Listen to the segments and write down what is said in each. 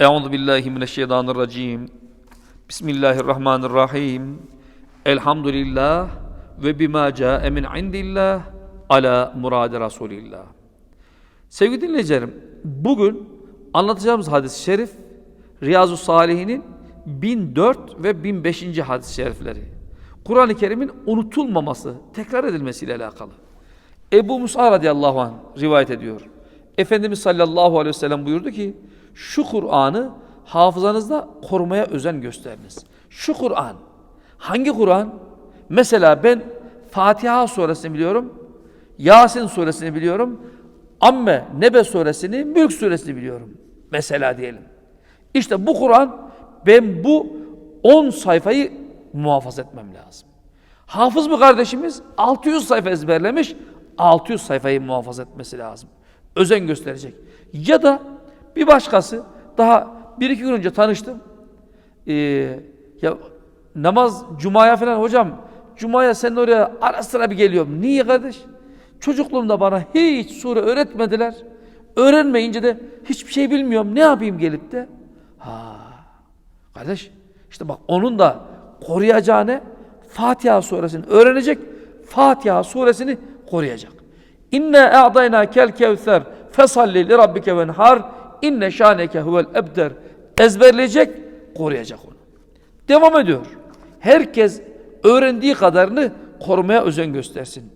Euzu billahi mineşşeytanirracim. Bismillahirrahmanirrahim. Elhamdülillah ve bima ca'e min indillah ala murad Rasulillah. Sevgili dinleyicilerim, bugün anlatacağımız hadis-i şerif Riyazu Salihin'in 1004 ve 1005. hadis-i şerifleri. Kur'an-ı Kerim'in unutulmaması, tekrar edilmesiyle alakalı. Ebu Musa radıyallahu anh rivayet ediyor. Efendimiz sallallahu aleyhi ve sellem buyurdu ki, şu Kur'an'ı hafızanızda korumaya özen gösteriniz. Şu Kur'an, hangi Kur'an? Mesela ben Fatiha suresini biliyorum, Yasin suresini biliyorum, Amme, Nebe suresini, Mülk suresini biliyorum. Mesela diyelim. İşte bu Kur'an, ben bu 10 sayfayı muhafaza etmem lazım. Hafız mı kardeşimiz? 600 sayfa ezberlemiş, 600 sayfayı muhafaza etmesi lazım. Özen gösterecek. Ya da bir başkası, daha bir iki gün önce tanıştım. Ee, ya namaz, cumaya falan hocam, cumaya sen oraya ara sıra bir geliyorum. Niye kardeş? Çocukluğumda bana hiç sure öğretmediler. Öğrenmeyince de hiçbir şey bilmiyorum. Ne yapayım gelip de? Ha, kardeş işte bak onun da koruyacağını Fatiha suresini öğrenecek. Fatiha suresini koruyacak. İnne a'dayna kel kevser fesalli li rabbike venhar inne şaneke huvel ebder ezberleyecek, koruyacak onu. Devam ediyor. Herkes öğrendiği kadarını korumaya özen göstersin.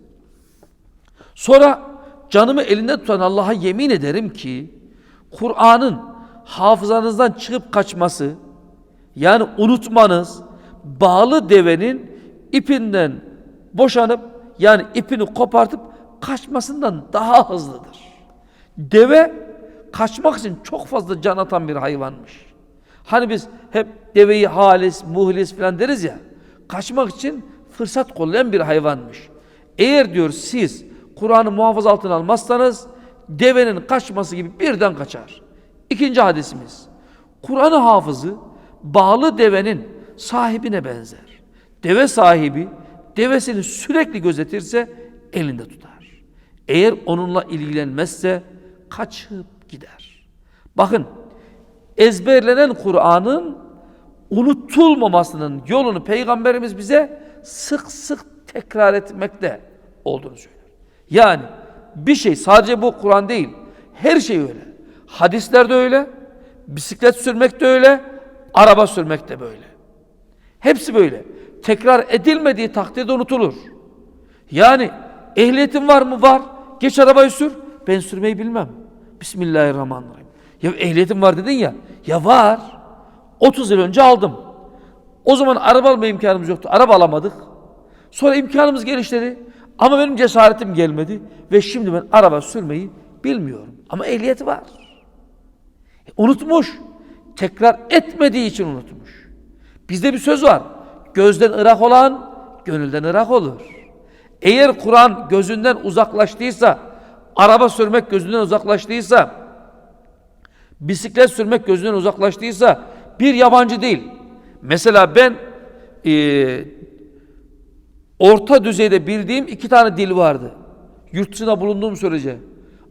Sonra canımı elinde tutan Allah'a yemin ederim ki Kur'an'ın hafızanızdan çıkıp kaçması yani unutmanız bağlı devenin ipinden boşanıp yani ipini kopartıp kaçmasından daha hızlıdır. Deve kaçmak için çok fazla can atan bir hayvanmış. Hani biz hep deveyi halis, muhlis falan deriz ya. Kaçmak için fırsat kollayan bir hayvanmış. Eğer diyor siz Kur'an'ı muhafaza altına almazsanız devenin kaçması gibi birden kaçar. İkinci hadisimiz. Kur'an'ı hafızı bağlı devenin sahibine benzer. Deve sahibi devesini sürekli gözetirse elinde tutar. Eğer onunla ilgilenmezse kaçıp gider. Bakın ezberlenen Kur'an'ın unutulmamasının yolunu Peygamberimiz bize sık sık tekrar etmekte olduğunu söyler. Yani bir şey sadece bu Kur'an değil, her şey öyle. Hadisler de öyle, bisiklet sürmek de öyle, araba sürmek de böyle. Hepsi böyle. Tekrar edilmediği takdirde unutulur. Yani ehliyetin var mı? Var. Geç arabayı sür. Ben sürmeyi bilmem. Bismillahirrahmanirrahim. Ya ehliyetim var dedin ya. Ya var. 30 yıl önce aldım. O zaman araba alma imkanımız yoktu. Araba alamadık. Sonra imkanımız genişledi. Ama benim cesaretim gelmedi. Ve şimdi ben araba sürmeyi bilmiyorum. Ama ehliyeti var. E, unutmuş. Tekrar etmediği için unutmuş. Bizde bir söz var. Gözden ırak olan gönülden ırak olur. Eğer Kur'an gözünden uzaklaştıysa, araba sürmek gözünden uzaklaştıysa, bisiklet sürmek gözünden uzaklaştıysa bir yabancı değil. Mesela ben e, orta düzeyde bildiğim iki tane dil vardı. Yurt dışında bulunduğum sürece.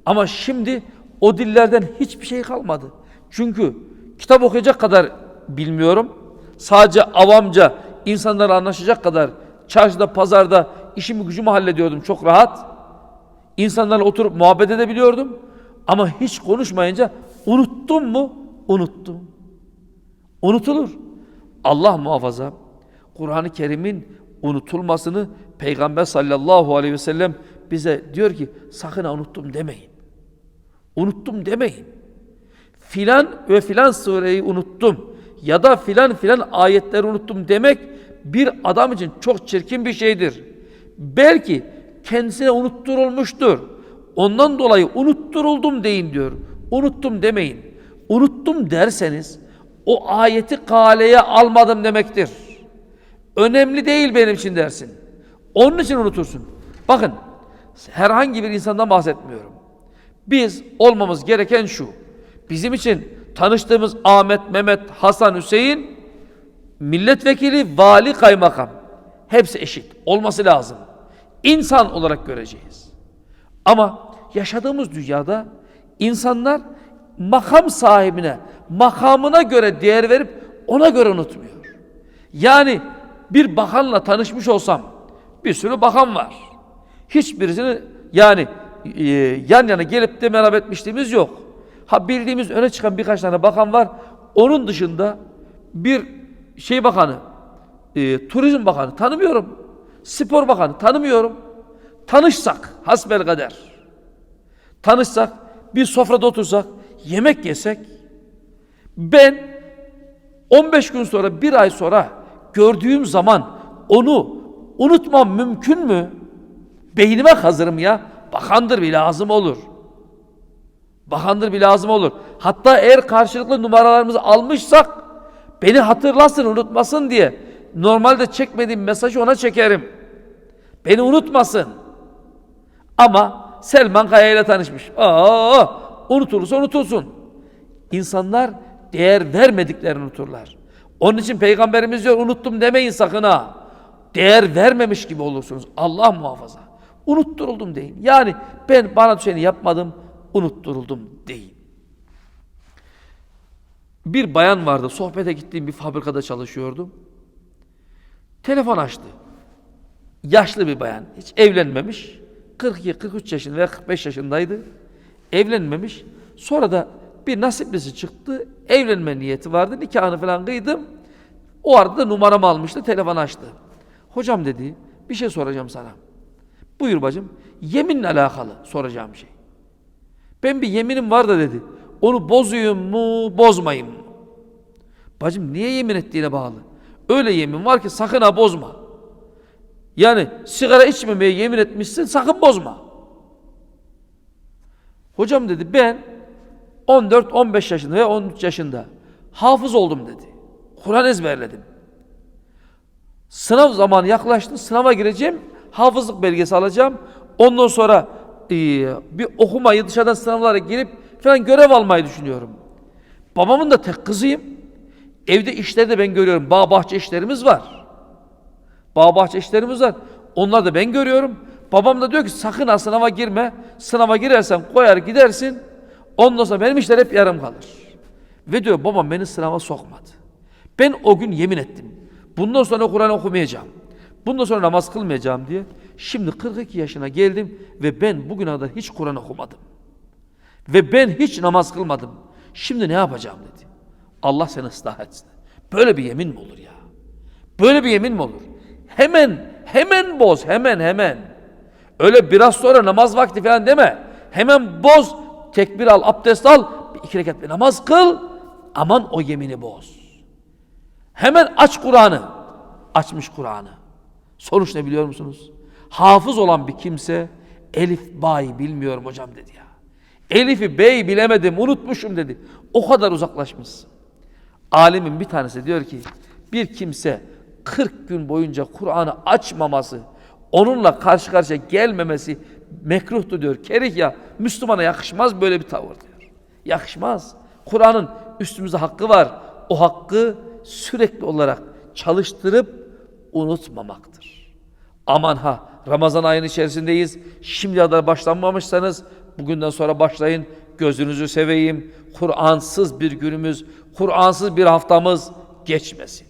Ama şimdi o dillerden hiçbir şey kalmadı. Çünkü kitap okuyacak kadar bilmiyorum. Sadece avamca insanlarla anlaşacak kadar çarşıda, pazarda işimi gücümü hallediyordum çok rahat. İnsanlarla oturup muhabbet edebiliyordum. Ama hiç konuşmayınca unuttum mu? Unuttum. Unutulur. Allah muhafaza Kur'an-ı Kerim'in unutulmasını Peygamber sallallahu aleyhi ve sellem bize diyor ki sakın unuttum demeyin. Unuttum demeyin. Filan ve filan sureyi unuttum ya da filan filan ayetleri unuttum demek bir adam için çok çirkin bir şeydir. Belki kendisine unutturulmuştur. Ondan dolayı unutturuldum deyin diyor. Unuttum demeyin. Unuttum derseniz o ayeti kaleye almadım demektir. Önemli değil benim için dersin. Onun için unutursun. Bakın herhangi bir insandan bahsetmiyorum. Biz olmamız gereken şu. Bizim için tanıştığımız Ahmet, Mehmet, Hasan, Hüseyin milletvekili, vali, kaymakam. Hepsi eşit. Olması lazım. İnsan olarak göreceğiz. Ama yaşadığımız dünyada insanlar makam sahibine makamına göre değer verip ona göre unutmuyor. Yani bir bakanla tanışmış olsam bir sürü bakan var. Hiçbirisini yani e, yan yana gelip de merhaba etmişliğimiz yok. Ha bildiğimiz öne çıkan birkaç tane bakan var. Onun dışında bir şey bakanı, e, turizm bakanı tanımıyorum. Spor bakanı tanımıyorum. Tanışsak hasbel kader. Tanışsak bir sofrada otursak yemek yesek ben 15 gün sonra bir ay sonra gördüğüm zaman onu unutmam mümkün mü? Beynime hazırım ya. Bakandır bir lazım olur. Bakandır bir lazım olur. Hatta eğer karşılıklı numaralarımızı almışsak beni hatırlasın unutmasın diye normalde çekmediğim mesajı ona çekerim. Beni unutmasın. Ama Selman Kaya ile tanışmış. Aa, unutulursa unutulsun. İnsanlar değer vermediklerini unuturlar. Onun için peygamberimiz diyor unuttum demeyin sakın ha. Değer vermemiş gibi olursunuz. Allah muhafaza. Unutturuldum deyin. Yani ben bana düşeni yapmadım, unutturuldum deyin. Bir bayan vardı, sohbete gittiğim bir fabrikada çalışıyordum. Telefon açtı. Yaşlı bir bayan, hiç evlenmemiş. 42-43 yaşında veya 45 yaşındaydı. Evlenmemiş. Sonra da bir nasiplisi çıktı. Evlenme niyeti vardı. Nikahını falan kıydım. O arada da numaramı almıştı. Telefon açtı. Hocam dedi bir şey soracağım sana. Buyur bacım. Yeminle alakalı soracağım şey. Ben bir yeminim var da dedi. Onu bozuyum mu, bozmayayım mı? Bacım niye yemin ettiğine bağlı. Öyle yemin var ki sakın ha bozma. Yani sigara içmemeye yemin etmişsin sakın bozma. Hocam dedi ben 14-15 yaşında veya 13 yaşında hafız oldum dedi. Kur'an ezberledim. Sınav zamanı yaklaştı. Sınava gireceğim. Hafızlık belgesi alacağım. Ondan sonra e, bir okumayı dışarıdan sınavlara girip falan görev almayı düşünüyorum. Babamın da tek kızıyım. Evde işleri de ben görüyorum. Bağ bahçe işlerimiz var. Bağ bahçe işlerimiz var. Onlar da ben görüyorum. Babam da diyor ki sakın ha sınava girme. Sınava girersen koyar gidersin. Ondan sonra benim işler hep yarım kalır. Ve diyor babam beni sınava sokmadı. Ben o gün yemin ettim. Bundan sonra Kur'an okumayacağım. Bundan sonra namaz kılmayacağım diye. Şimdi 42 yaşına geldim ve ben bugüne kadar hiç Kur'an okumadım. Ve ben hiç namaz kılmadım. Şimdi ne yapacağım dedi. Allah seni ıslah etsin. Böyle bir yemin mi olur ya? Böyle bir yemin mi olur? Hemen, hemen boz, hemen, hemen. Öyle biraz sonra namaz vakti falan deme. Hemen boz, tekbir al, abdest al, iki rekat bir namaz kıl. Aman o yemini boz. Hemen aç Kur'an'ı. Açmış Kur'an'ı. Sonuç ne biliyor musunuz? Hafız olan bir kimse Elif Ba'yı bilmiyorum hocam dedi ya. Elif'i B'yi bilemedim, unutmuşum dedi. O kadar uzaklaşmışsın. Alimin bir tanesi diyor ki bir kimse 40 gün boyunca Kur'an'ı açmaması, onunla karşı karşıya gelmemesi mekruhtu diyor. Kerih ya Müslümana yakışmaz böyle bir tavır diyor. Yakışmaz. Kur'an'ın üstümüzde hakkı var. O hakkı sürekli olarak çalıştırıp unutmamaktır. Aman ha Ramazan ayının içerisindeyiz. Şimdiye kadar başlanmamışsanız bugünden sonra başlayın. Gözünüzü seveyim. Kur'ansız bir günümüz, Kur'ansız bir haftamız geçmesin.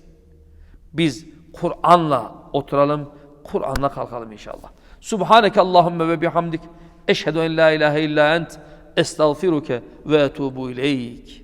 Biz Kur'an'la oturalım, Kur'an'la kalkalım inşallah. Subhaneke Allahümme ve bihamdik. Eşhedü en la ilahe illa ent. Estağfiruke ve etubu ileyk.